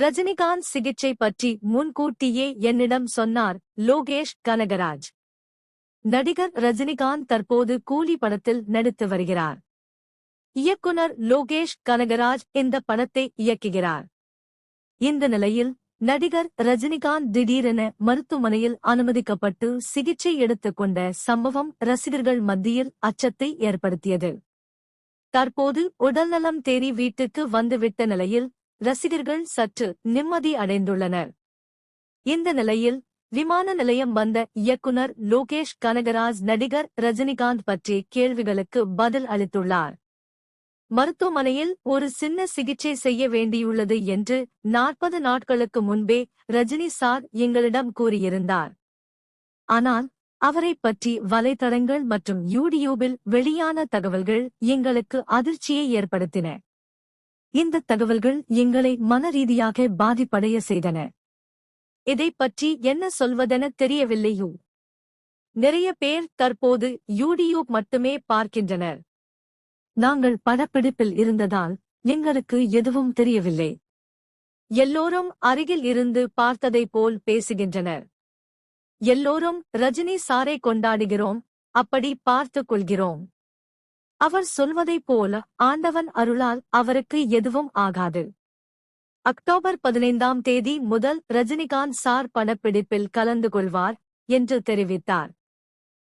ரஜினிகாந்த் சிகிச்சை பற்றி முன்கூட்டியே என்னிடம் சொன்னார் லோகேஷ் கனகராஜ். நடிகர் ரஜினிகாந்த் தற்போது கூலி படத்தில் நடித்து வருகிறார். இயக்குனர் லோகேஷ் கனகராஜ் இந்த படத்தை இயக்குகிறார். இந்த நிலையில் நடிகர் ரஜினிகாந்த் திடீரென மருத்துவமனையில் அனுமதிக்கப்பட்டு சிகிச்சை எடுத்துக் கொண்ட சம்பவம் ரசிகர்கள் மத்தியில் அச்சத்தை ஏற்படுத்தியது. தற்போது உடல்நலம் தேறி வீட்டுக்கு வந்துவிட்ட நிலையில் ரசிகர்கள் சற்று நிம்மதி அடைந்துள்ளனர். இந்த நிலையில் விமான நிலையம் வந்த இயக்குனர் லோகேஷ் கனகராஜ் நடிகர் ரஜினிகாந்த் பற்றி கேள்விகளுக்கு பதில் அளித்துள்ளார். மருத்துவமனையில் ஒரு சின்ன சிகிச்சை செய்ய வேண்டியுள்ளது என்று நாற்பது நாட்களுக்கு முன்பே ரஜினி சார் எங்களிடம் கூறியிருந்தார். ஆனால் அவரை பற்றி வலைதளங்கள் மற்றும் யூடியூபில் வெளியான தகவல்கள் எங்களுக்கு அதிர்ச்சியை ஏற்படுத்தின. இந்த தகவல்கள் எங்களை மனரீதியாக பாதிப்படைய செய்தன. இதைப் பற்றி என்ன சொல்வதென தெரியவில்லையோ. நிறைய பேர் தற்போது யூடியூப் மட்டுமே பார்க்கின்றனர். நாங்கள் படப்பிடிப்பில் இருந்ததால் எங்களுக்கு எதுவும் தெரியவில்லை. எல்லோரும் அருகில் இருந்து பார்த்ததைப் போல் பேசுகின்றனர். எல்லோரும் ரஜினி சாரை கொண்டாடுகிறோம் அப்படி பார்த்துக் கொள்கிறோம். அவர் சொல்வதைப் போல ஆண்டவன் அருளால் அவருக்கு எதுவும் ஆகாது. அக்டோபர் பதினைந்தாம் தேதி முதல் ரஜினிகாந்த் சார் படப்பிடிப்பில் கலந்து கொள்வார் என்று தெரிவித்தார்.